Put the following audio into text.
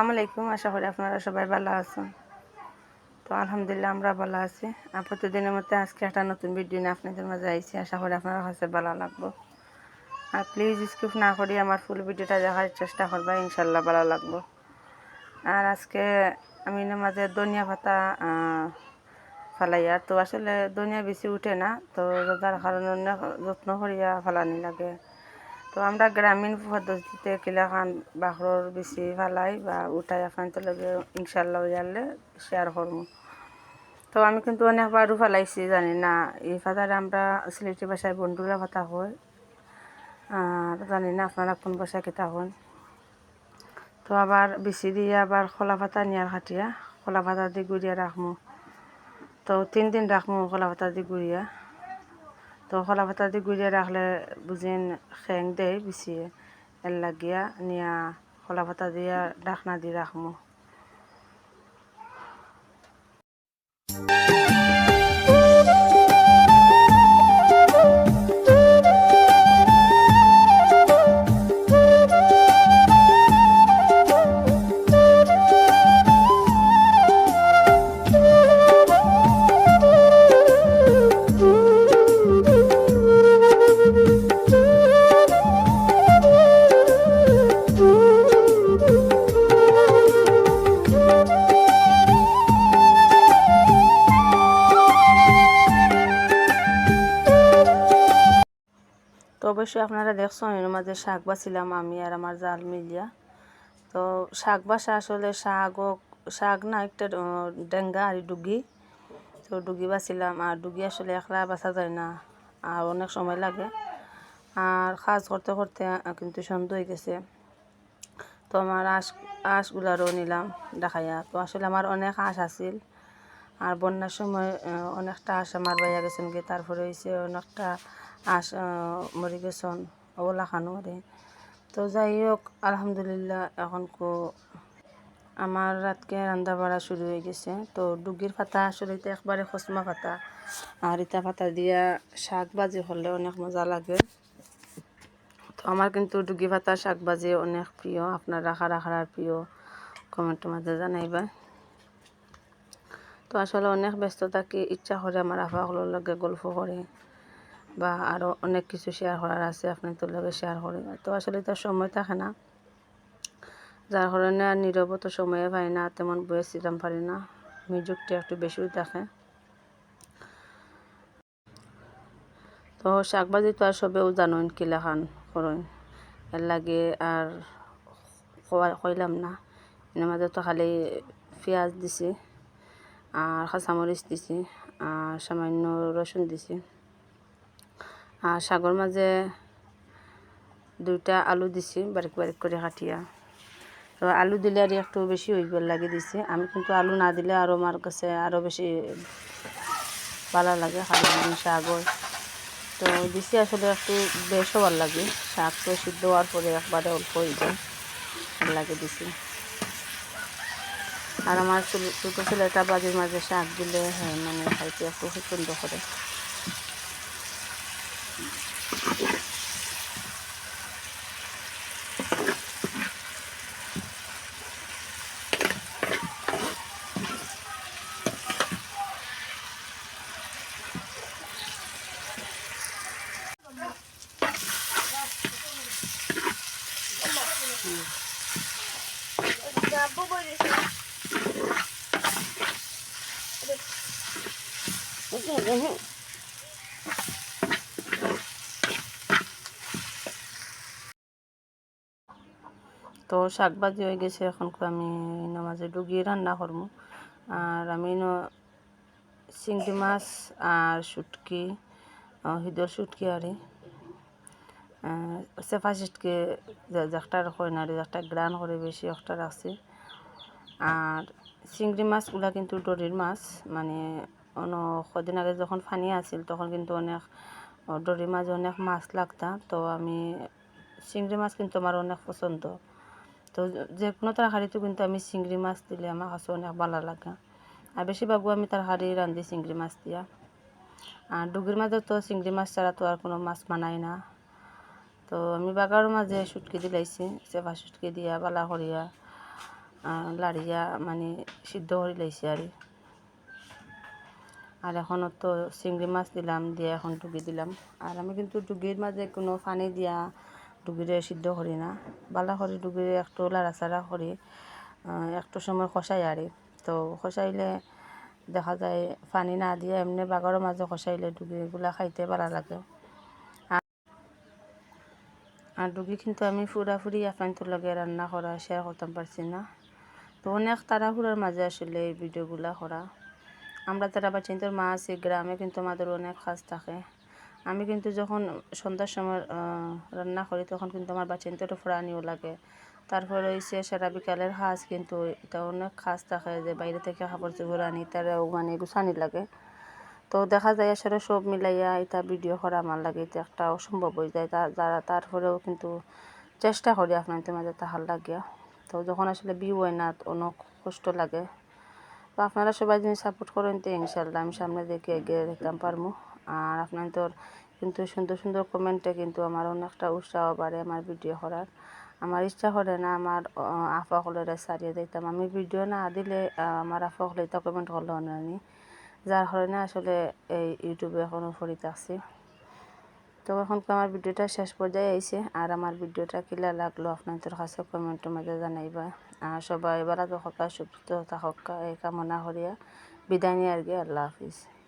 আসসালামু আলাইকুম। আশা করি আপনারা সবাই ভালো আছেন। তো আলহামদুলিল্লাহ আমরা ভালো আছি। আর প্রতিদিনের মধ্যে আজকে একটা নতুন ভিডিও নিয়ে আপনাদের মাঝে আইছি। আশা করি আপনার কাছে ভালো লাগবো। আর প্লিজ স্কিপ না করি আমার ফুল ভিডিওটা দেখার চেষ্টা করবা, ইনশাল্লাহ ভালো লাগবো। আর আজকে আমি মাঝে ধনিয়া পাতা ফালাইয়া তো আসলে ধনিয়া বেশি উঠে না, তো যার কারণে যত্ন করিয়া ফালানি লাগে। তো আমরা গ্রামীণ পদ্ধতিতে কিলাখান বাখরর বেশি ফালাই বা উঠাই লগে ইনশাল্লাহ ইয়ালে শেয়ার করব তো আমি কিন্তু অনেকবারও ফালাইছি জানি না। এই ফাতারে আমরা সিলেটি ভাষায় বন্ধুরা ভাতা হয়। আর জানি না আপনারা কোন ভাষায় কেতা হন তো আবার বেশি দিয়ে আবার খোলা পাতা নিয়ার খাটিয়া। খোলা পাতা দিয়ে গুড়িয়া রাখমু তো তিন দিন রাখমু খোলা পাতা দিয়ে গুড়িয়া। তো খোলা পাতা দিয়ে গুড়িয়ে রাখলে বুঝিন খেং দেয় বেশি। এর লাগিয়া নিয়া খোলা পাতা দিয়া ডাকনা দিয়ে রাখমু। তো অবশ্যই আপনারা দেখছেন, এর মাঝে শাক বাছিলাম আমি আর আমার জাল মিলিয়া। তো শাক বাসা আসলে শাক ও শাক না একটা ডেঙ্গা আর ডুগি। তো ডুগি বাছিলাম, আর ডুগি আসলে একলা বাছা যায় না, আর অনেক সময় লাগে। আর কাজ করতে করতে কিন্তু সন্ধ্যা হয়ে গেছে। তো আমার আঁশ, আঁশগুলারও নিলাম দেখাইয়া। তো আসলে আমার অনেক আঁশ আছিল। আর বন্যার সময় অনেকটা আঁশ আমার বাইয়া গেছেন গিয়ে তারপরে হয়েছে অনেকটা আঁশ মরে গেছেন ওলা খানো রে তো যাই হোক, আলহামদুলিল্লাহ এখন কো আমার রাতকে রান্না বাড়া শুরু হয়ে গেছে। তো ডুগির পাতা আসলে এটা একবারে খসমা পাতা আর ইটা পাতা দিয়া শাক ভাজি হলে অনেক মজা লাগে। তো আমার কিন্তু ডুগি পাতা শাক ভাজি অনেক প্রিয়। আপনার রাখা রাখার প্রিয় কমেন্টের মাঝে জানাইবা। তো আসলে অনেক ব্যস্ত থাকি ইচ্ছা করে আমার আফাগুলোর লগে গল্প করে বা আরও অনেক কিছু শেয়ার করার আছে আপনাদের লগে শেয়ার করে। তো আসলে তো সময় থাকে না। যার কারণে আর নীরব তো সময়ে পাই না, তেমন বয়স দিতাম পারি না, মিউজিকটা একটু বেশিও থাকে তো শাকভাজি তো আর সবেও জানেন কিলা খান করেন। এর লাগে আর কইলাম না, এর মাঝে তো খালি পেঁয়াজ দিছি। আর কাঁচামরিচ দিছি, আর সামান্য রসুন দিছি। আর শাগর মাঝে দুইটা আলু দিছি, বারিক বারিক করে কাটিয়া। তো আলু দিলে আর একটু বেশি হইব লাগে দিছি। আমি কিন্তু আলু না দিলে আরও আমার কাছে আরও বেশি ভালো লাগে খালি শাকর তো দিছি আসলে একটু বেশও ভালো লাগে, শাক তো সিদ্ধ হওয়ার পরে একবারে অল্প হয়ে যায় ভালো লাগে দিছি। আর আমার ছোট- ছেলেটা বাজির মাঝে শাক দিলে মানে খাইতে একটু সুন্দর করে। তো শাক ভাজি হয়ে গেছে এখন আমি নামাজে ডুগিয়ে রান্না করব। আর আমি চিংড়ি মাছ আর শুটকি আহ, হিদর শুটকি আরে চেফা শুটকি একটা হয় না একটা গ্রান করে বেশি একটা রাখছি আর চিংড়ি মাছগুলা কিন্তু ডরির মাছ মানে কদিন আগে যখন ফানি আছিল, তখন কিন্তু অনেক ডরি মাছ অনেক মাছ লাগতা। তো আমি চিংড়ি মাছ কিন্তু আমার অনেক পছন্দ। তো যে কোনো তরকারিতে কিন্তু আমি চিংড়ি মাছ দিলে আমার কাছে অনেক ভালো লাগে। আর বেশিরভাগও আমি তরকারি রান্ধি চিংড়ি মাছ দিয়া। আর ডুগির মাঝে তো চিংড়ি মাছ ছাড়া তো আর কোনো মাছ বানাই না। তো আমি বাগার মাঝে শুটকি দিলাইছি, চেপা শুটকি দিয়া, বালা করিয়া লাড়িয়া মানে সিদ্ধ করে লাইছি আর আর এখনও তো চিংড়ি মাছ দিলাম, দিয়ে এখন ডুগি দিলাম। আর আমি কিন্তু ডুগির মাঝে কোনো পানি দিয়া ডুগিরে সিদ্ধ করি না। বালা করে ডুগিরে একটু লাড়াচাড়া করি একটু সময় কষাই আরি তো কষাইলে দেখা যায় পানি না দিয়ে এমনি বাগরের মাঝে কষাইলে ডুগিগুলা খাইতে ভালো লাগে। আর ডুগি কিন্তু আমি পুরাপুরি আপনাদের লগে রান্না করা শেয়ার করতে পারছি না। তো অনেক তাড়াহুড়োর মাঝে আসলে এই ভিডিওগুলা করা আমরা তারা বাচ্চিন্তর মা আছি গ্রামে, কিন্তু আমাদের অনেক কাজ থাকে। আমি কিন্তু যখন সন্ধ্যার সময় রান্না করি, তখন কিন্তু আমার বাচ্চিন্তরও ফুরানিও লাগে। তারপরে হয়েছে সারা বিকালের কাজ, কিন্তু এটা অনেক কাজ থাকে যে বাইরে থেকে কাপড় চোপড় আনি তারাও মানে গুছানি লাগে। তো দেখা যায় আসলে সব মিলাইয়া এটা ভিডিও করা আমার লাগে, এটা একটা অসম্ভব হয়ে যায়। যারা তারপরেও কিন্তু চেষ্টা করি আপনাদের মাঝে তাহার লাগিয়া। তো যখন আসলে বিয়ে হয় না, অনেক কষ্ট লাগে। তো আপনারা সবাই যদি সাপোর্ট করেন তো ইনশাল্লাহ আমি সামনে দেখে এগিয়ে যেতাম পারব আর আপনাদের কিন্তু সুন্দর সুন্দর কমেন্টে কিন্তু আমার অনেকটা উৎসাহ বাড়ে আমার ভিডিও করার। আমার ইচ্ছা করে না আমার আফা হলেরা সারিয়ে দিতাম। আমি ভিডিও না দিলে আমার আফা হলে এটা কমেন্ট করল না যার কারণে আসলে এই ইউটিউবে এখনও ফরি থাকছি তো এখন তো আমার ভিডিওটা শেষ পর্যায়ে আইছে। আর আমার ভিডিওটা কিলা লাগল আপনাদের কাছে কমেন্টের মাঝে জানাইবা। সবাই ভালো থাকা সুস্থ থাকা এই কামনা করিয়া বিদায় নিয়ে আর কি আল্লাহ হাফিজ।